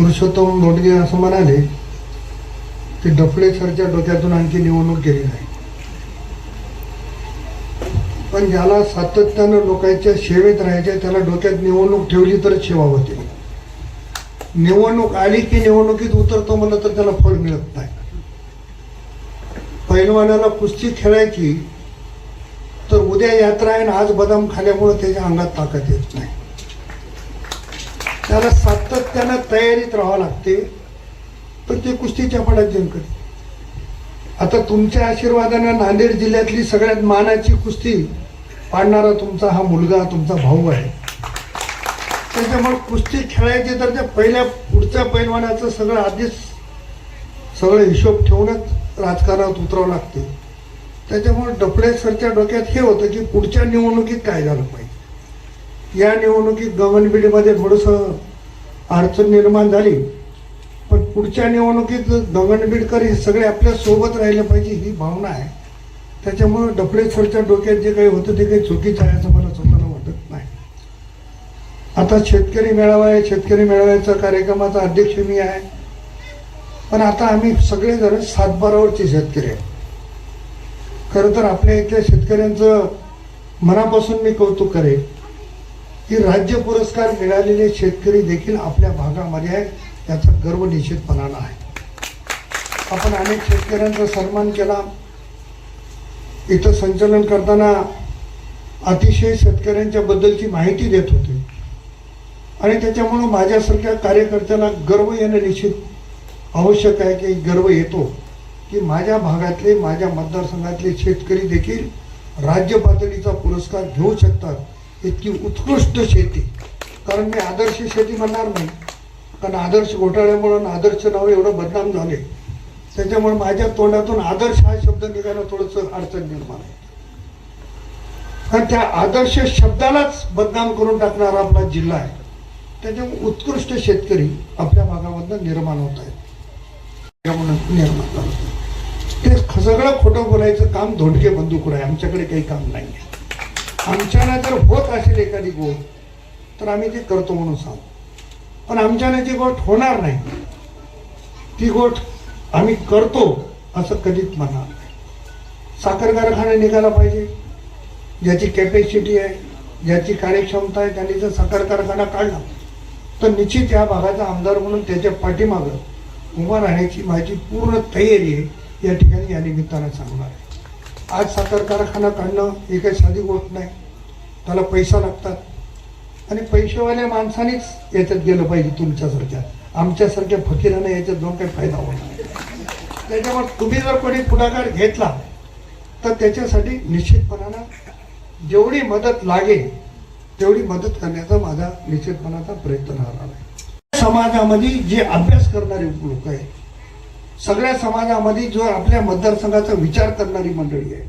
पुरुषोत्तम लोटगे असं म्हणाले की डफळे सरच्या डोक्यातून आणखी निवडणूक केली नाही. पण ज्याला सातत्यानं लोकांच्या सेवेत राहायचे त्याला डोक्यात निवडणूक ठेवली तरच सेवा होते. निवडणूक आली की निवडणुकीत उतरतो म्हणलं तर त्याला फळ मिळत नाही. पैलवानाला कुस्ती खेळायची तर उद्या यात्रा आहे आणि आज बदाम खाल्यामुळे त्याच्या अंगात ताकद येत नाही. त्याला सातत्यानं तयारीत राहावं लागते. पण ते कुस्तीच्या पडात जिंकत आता तुमच्या आशीर्वादानं नांदेड जिल्ह्यातली सगळ्यात मानाची कुस्ती पाडणारा तुमचा हा मुलगा तुमचा भाऊ आहे. त्याच्यामुळे कुस्ती खेळायची तर त्या पहिल्या पुढच्या पैलवानाचं सगळं आधीच सगळं हिशोब ठेवूनच राजकारणात उतरावं लागते. त्याच्यामुळे डफळे सरच्या डोक्यात हे होतं की पुढच्या निवडणुकीत काय झालं पाहिजे? या निवडणुकीत गगनबिडीमध्ये थोडंसं अडचण निर्माण झाली. पण पुढच्या निवडणुकीत गगनबीडकर हे सगळे आपल्यासोबत राहिले पाहिजे ही भावना आहे. त्याच्यामुळं डफळेश्वरच्या डोक्यात जे काही होतं ते काही चुकीचं आहे असं मला स्वतःला वाटत नाही. आता शेतकरी मेळावा आहे शेतकरी मेळाव्याचा कार्यक्रमाचा अध्यक्ष मी आहे. पण आता आम्ही सगळेजण सातबारावरचे शेतकरी आहे खरं तर आपल्या इथल्या शेतकऱ्यांचं मनापासून मी कौतुक करेन. की राज्य पुरस्कार मिळालेले शेतकरी देखील आपल्या भागामध्ये आहे याचा गर्व निश्चितपणानं आहे. आपण अनेक शेतकऱ्यांचा सन्मान केला. इथं संचलन करताना अतिशय शेतकऱ्यांच्या बद्दलची माहिती देत होते. आणि त्याच्यामुळं माझ्यासारख्या कार्यकर्त्याला गर्व येणं निश्चित आवश्यक आहे की गर्व येतो की माझ्या भागातले माझ्या मतदारसंघातले शेतकरी देखील राज्य पातळीचा पुरस्कार घेऊ शकतात. इतकी उत्कृष्ट शेती. कारण मी आदर्श शेती म्हणणार नाही. कारण आदर्श घोटाळ्यामुळं आदर्श नाव एवढं बदनाम झाले. त्याच्यामुळे माझ्या तोंडातून आदर्श हा शब्द निघायला थोडंसं अडचण निर्माण आहे कारण त्या आदर्श शब्दालाच बदनाम करून टाकणारा आपला जिल्हा आहे. त्याच्यामुळे उत्कृष्ट शेतकरी आपल्या भागामधनं निर्माण होत आहेत. निर्माण ते ख- सगळं खोटं बोलायचं काम धोंडके बंदूक आहे. आमच्याकडे काही काम नाही आहे आमच्यानं जर होत असेल एखादी गोष्ट तर आम्ही ती करतो म्हणून सांगतो. पण आमच्यानं जी गोष्ट होणार नाही ती गोष्ट आम्ही करतो असं कधीच म्हणणार नाही. साखर कारखाना निघाला पाहिजे ज्याची कॅपॅसिटी आहे ज्याची कार्यक्षमता आहे त्यांनी जर साखर कारखाना काढला तर निश्चित या भागाचा आमदार म्हणून त्याच्या पाठीमागं उभा राहण्याची माझी पूर्ण तयारी आहे या ठिकाणी या निमित्तानं सांगणार आहे. आज साखर कारखाना काढणं ही काही साधी गोष्ट नाही. त्याला पैसा लागतात. आणि पैसेवाल्या माणसानेच याच्यात गेलं पाहिजे तुमच्यासारख्या. आमच्यासारख्या फकीरांना याच्यात जाऊन काही फायदा होणार नाही. त्याच्यामुळे तुम्ही जर कोणी पुढाकार घेतला तर त्याच्यासाठी निश्चितपणानं जेवढी मदत लागेल तेवढी मदत करण्याचा माझा निश्चितपणाचा प्रयत्न राहणार आहे. समाजामध्ये जे अभ्यास करणारे लोक आहेत सगळ्या समाजामध्ये जो आपल्या मतदारसंघाचा विचार करणारी मंडळी आहे.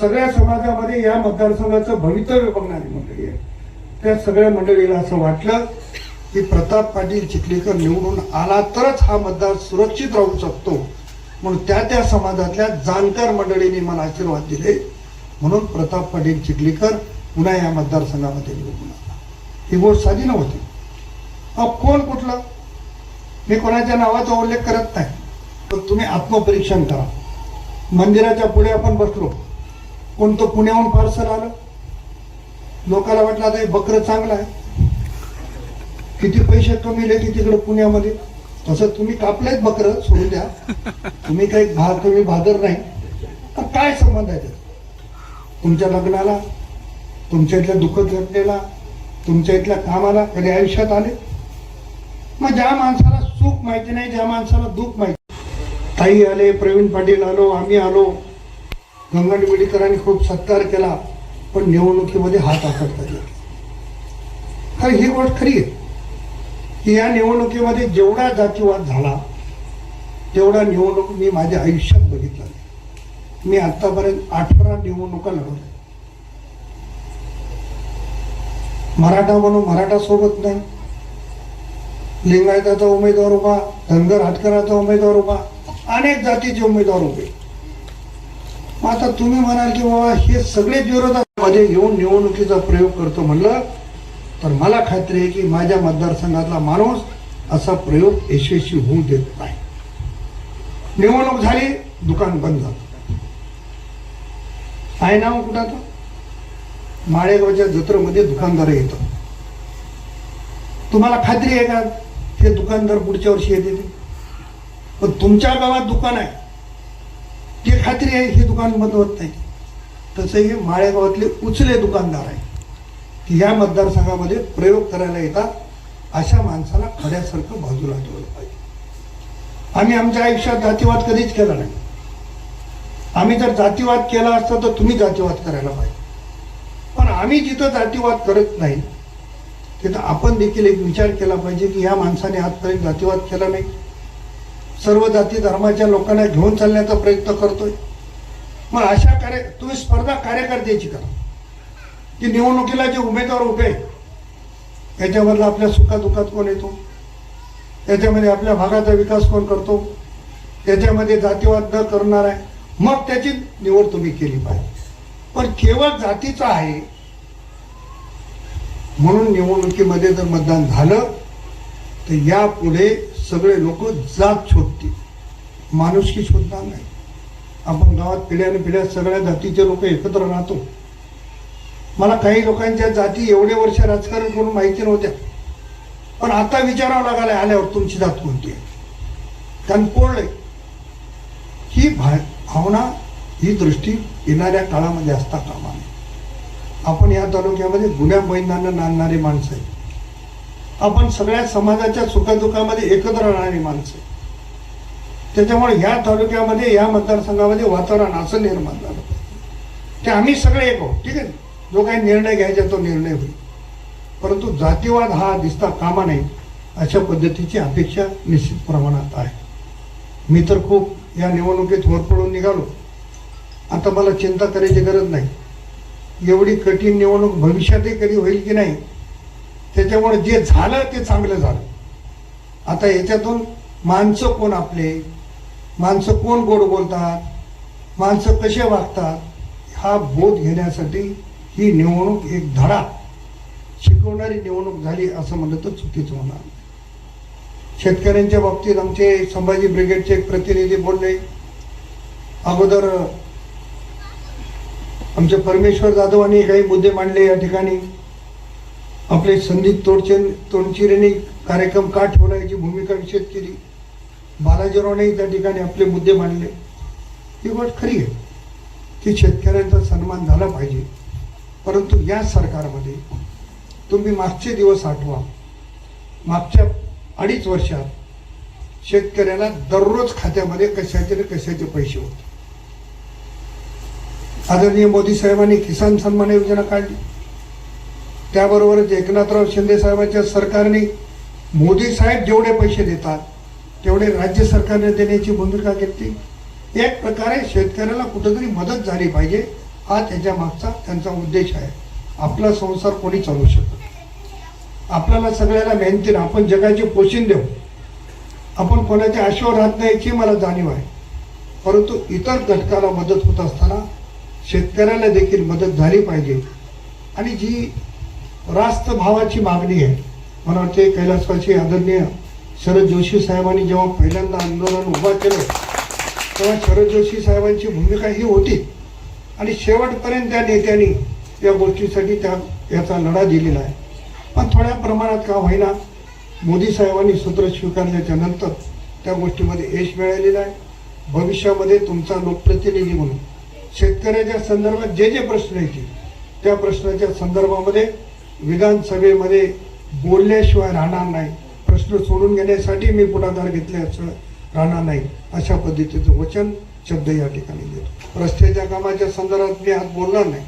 सगळ्या समाजामध्ये या मतदारसंघाचं भवितव्य बघणारी मंडळी आहे. त्या सगळ्या मंडळीला असं वाटलं की प्रताप पाटील चिखलीकर निवडून आला तरच हा मतदार सुरक्षित राहू शकतो. म्हणून त्या त्या समाजातल्या जाणकार मंडळींनी मला आशीर्वाद दिले. म्हणून प्रताप पाटील चिखलीकर पुन्हा या मतदारसंघामध्ये निवडून आला. ही गोष्ट साधी नव्हती. अहो कोण कुठलं? मी कोणाच्या नावाचा उल्लेख करत नाही. तुम्ही आत्मपरीक्षण करा. मंदिराच्या पुढे आपण बसलो. कोणतं पुण्याहून पार्सल आलं? लोकांना वाटलं आता हे बकर चांगलं आहे. किती पैसे कमीले की तिकडे पुण्यामध्ये? तसं तुम्ही कापलेत बकरं सोडून द्या. तुम्ही काही भाग कमी भादर नाही. तर काय संबंध आहे त्याचा? तुमच्या लग्नाला तुमच्या इथल्या दुःख घटनेला तुमच्या इथल्या कामाला कधी आयुष्यात आले? मग ज्या माणसाला सुख माहिती नाही ज्या माणसाला दुःख माहिती ताई आले प्रवीण पाटील आलो आम्ही आलो. गंगन विडीकरांनी खूप सत्कार केला पण निवडणुकीमध्ये हात आखडता गेला कारण ही गोष्ट खरी आहे. की या निवडणुकीमध्ये जेवढा जातीवाद झाला तेवढा निवडणूक मी माझ्या आयुष्यात बघितला नाही. मी आतापर्यंत अठरा निवडणुका लढवल्या. मराठा म्हणून मराठा सोबत नाही. लिंगायताचा उमेदवार उभा धनगर हाटकराचा उमेदवार उभा. अनेक जातीचे उमेदवार उभे मग आता तुम्ही म्हणाल की बाबा हे सगळेच विरोधामध्ये येऊन निवडणुकीचा प्रयोग करतो म्हणलं तर मला खात्री आहे की माझ्या मतदारसंघातला माणूस असा प्रयोग यशस्वी होऊ देत नाही. निवडणूक झाली दुकान बंद झालं. आहे ना कुठं आता माळेगावच्या जत्रेमध्ये दुकानदार येतात तुम्हाला खात्री आहे का? ते दुकानदार पुढच्या वर्षी येते ते पण तुमच्या गावात दुकान आहे. जे खात्री आहे हे दुकान बंद होत नाही. तसं हे माळेगावातले उचले दुकानदार आहे की या मतदारसंघामध्ये प्रयोग करायला येतात अशा माणसाला खड्यासारखं बाजूला ठेवलं पाहिजे. आम्ही आमच्या आयुष्यात जातीवाद कधीच केला नाही. आम्ही जर जातीवाद केला असता तर तुम्ही जातीवाद करायला पाहिजे. पण आम्ही जिथं जातीवाद करत नाही तिथं आपण देखील एक विचार केला पाहिजे की या माणसाने आजपर्यंत जातीवाद केला नाही. सर्व जाती धर्माच्या लोकांना घेऊन चालण्याचा प्रयत्न करतोय. मग अशा कार्य तुम्ही स्पर्धा कार्यकर्त्याची करा. की निवडणुकीला जे उमेदवार उभे याच्यामधला आपल्या सुखादुखात कोण येतो? याच्यामध्ये आपल्या भागाचा विकास कोण करतो? त्याच्यामध्ये जातीवाद न करणार आहे. मग त्याची निवड तुम्ही केली पाहिजे. पण केवळ जातीचं आहे. म्हणून निवडणुकीमध्ये जर मतदान झालं तर यापुढे सगळे लोक जात शोधतील. माणुसकी शोधणार नाही. आपण गावात पिढ्याने पिढ्या सगळ्या जातीचे लोक एकत्र राहतो. मला काही लोकांच्या जाती एवढे वर्ष राजकारण करून माहिती नव्हत्या. पण आता विचारावं लागायला आल्यावर तुमची जात कोणती आहे? कारण पोळले ही भा भावना ही दृष्टी येणाऱ्या काळामध्ये असता कामा नये. आपण या तालुक्यामध्ये गुन्ह्या बैलांना नांदणारी माणसं आहे आपण सगळ्या समाजाच्या सुखदुःखामध्ये एकत्र राहणारी माणसं. त्याच्यामुळे ह्या तालुक्यामध्ये या मतदारसंघामध्ये वातावरण असं निर्माण झालं. ते आम्ही सगळे एक आहोत ठीक आहे? जो काही निर्णय घ्यायचा तो निर्णय होईल. परंतु जातीवाद हा दिसता कामा नये अशा पद्धतीची अपेक्षा निश्चित प्रमाणात आहे. मी तर खूप या निवडणुकीत होरपळून निघालो. आता मला चिंता करायची गरज नाही. एवढी कठीण निवडणूक भविष्यातही कधी होईल की नाही त्याच्यामुळे जे झालं ते चांगलं झालं. आता याच्यातून माणसं कोण आपले? माणसं कोण गोड बोलतात? माणसं कसे वागतात? हा बोध घेण्यासाठी ही निवडणूक एक धडा. शिकवणारी निवडणूक झाली असं म्हणलं तर चुकीचं होणार. शेतकऱ्यांच्या बाबतीत आमचे संभाजी ब्रिगेडचे एक प्रतिनिधी बोलले. अगोदर आमचे परमेश्वर जाधवांनी काही मुद्दे मांडले या ठिकाणी. आपले संदीप तोडचे तोडचिरेने कार्यक्रम का ठेवला याची भूमिका निषेध केली. बालाजीरावनेही त्या ठिकाणी आपले मुद्दे मांडले. ही गोष्ट खरी आहे की शेतकऱ्यांचा सन्मान झाला पाहिजे. परंतु या सरकारमध्ये तुम्ही मागचे दिवस आठवा. मागच्या अडीच वर्षात शेतकऱ्याला दररोज खात्यामध्ये कशाचे ना कशाचे पैसे होते. आदरणीय मोदी साहेबांनी किसान सन्मान योजना काढली. त्याबरोबरच एकनाथराव शिंदे साहेबांच्या सरकारने मोदी साहेब जेवढे पैसे देतात तेवढे राज्य सरकारने देण्याची भूमिका घेतली. एक प्रकारे शेतकऱ्याला कुठंतरी मदत झाली पाहिजे हा त्याच्या मागचा त्यांचा उद्देश आहे. आपला संसार कोणी चालू शकत आपल्याला सगळ्याला मेहनतीनं आपण जगाचे पोषण देऊ आपण कोणाच्या आशेवर राहत नाही याची मला जाणीव आहे. परंतु इतर घटकाला मदत होत असताना शेतकऱ्याला देखील मदत झाली पाहिजे. आणि जी रास्त भावाची मागणी आहे. मला वाटते कैलासवासी आदरणीय शरद जोशी साहेबांनी जेव्हा पहिल्यांदा आंदोलन उभा केलं तेव्हा शरद जोशी साहेबांची भूमिका ही होती. आणि शेवटपर्यंत त्या नेत्यांनी या गोष्टीसाठी त्या याचा लढा दिलेला आहे. पण थोड्या प्रमाणात का होईना मोदी साहेबांनी सूत्र स्वीकारल्याच्या नंतर त्या गोष्टीमध्ये यश मिळालेलं आहे. भविष्यामध्ये तुमचा लोकप्रतिनिधी म्हणून शेतकऱ्याच्या संदर्भात जे जे प्रश्न येतील त्या प्रश्नाच्या संदर्भामध्ये विधानसभेमध्ये बोलल्याशिवाय राहणार नाही. प्रश्न सोडून घेण्यासाठी मी पुढाकार घेतल्याचं राहणार नाही. अशा पद्धतीचं वचन शब्द या ठिकाणी देतो. रस्त्याच्या कामाच्या संदर्भात मी आज बोलणार नाही.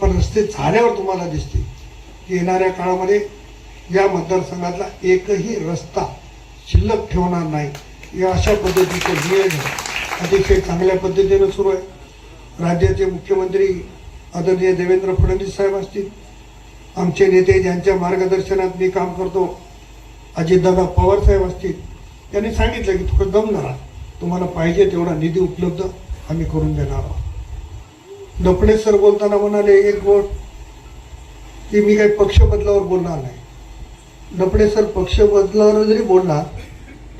पण रस्ते झाल्यावर तुम्हाला दिसतील की येणाऱ्या काळामध्ये या मतदारसंघातला एकही रस्ता शिल्लक ठेवणार नाही. या अशा पद्धतीचं नियोजन अतिशय चांगल्या पद्धतीनं सुरू आहे. राज्याचे मुख्यमंत्री आदरणीय देवेंद्र फडणवीस साहेब असतील आमचे नेते ज्यांच्या मार्गदर्शनात मी काम करतो अजितदादा पवार साहेब असतील त्यांनी सांगितलं की थोडं दम धरा. तुम्हाला पाहिजे तेवढा निधी उपलब्ध आम्ही करून देणार आहोत. दपडे सर बोलताना म्हणाले एक गोष्ट की मी काही पक्ष बदलावर बोलणार नाही. दपडे सर पक्ष बदलावर जरी बोलला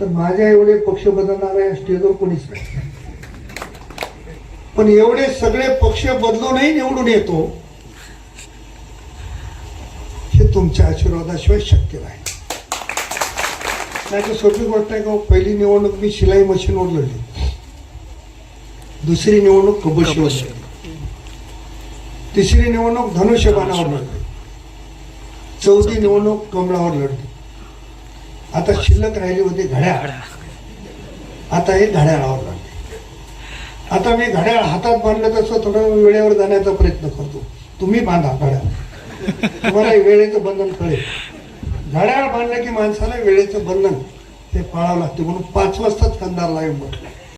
तर माझ्या एवढे पक्ष बदलणाऱ्या या स्टेजवर कोणीच नाही. पण एवढे सगळे पक्ष बदलूनही निवडून येतो हे तुमच्या आशीर्वादाशिवाय शक्य नाही. नाही तर सोपी गोष्ट आहे का पहिली निवडणूक मी शिलाई मशीनवर लढली. दुसरी निवडणूक कबशीवर लढली. तिसरी निवडणूक धनुष्यबाणावर लढली. चौथी निवडणूक कमळावर लढली. आता शिल्लक राहिली होती घड्याळ. आता हे घड्याळावर लढले. आता मी घड्याळ हातात बांधलं तसं थोडं वेळेवर जाण्याचा प्रयत्न करतो. तुम्ही बांधा घड्याळ. तुम्हाला वेळेचं बंधन कळेल. घड्याळ बांधलं की माणसाला वेळेचं बंधन ते पाळावं लागते. म्हणून पाच वाजताच कंदारला येऊन म्हटलं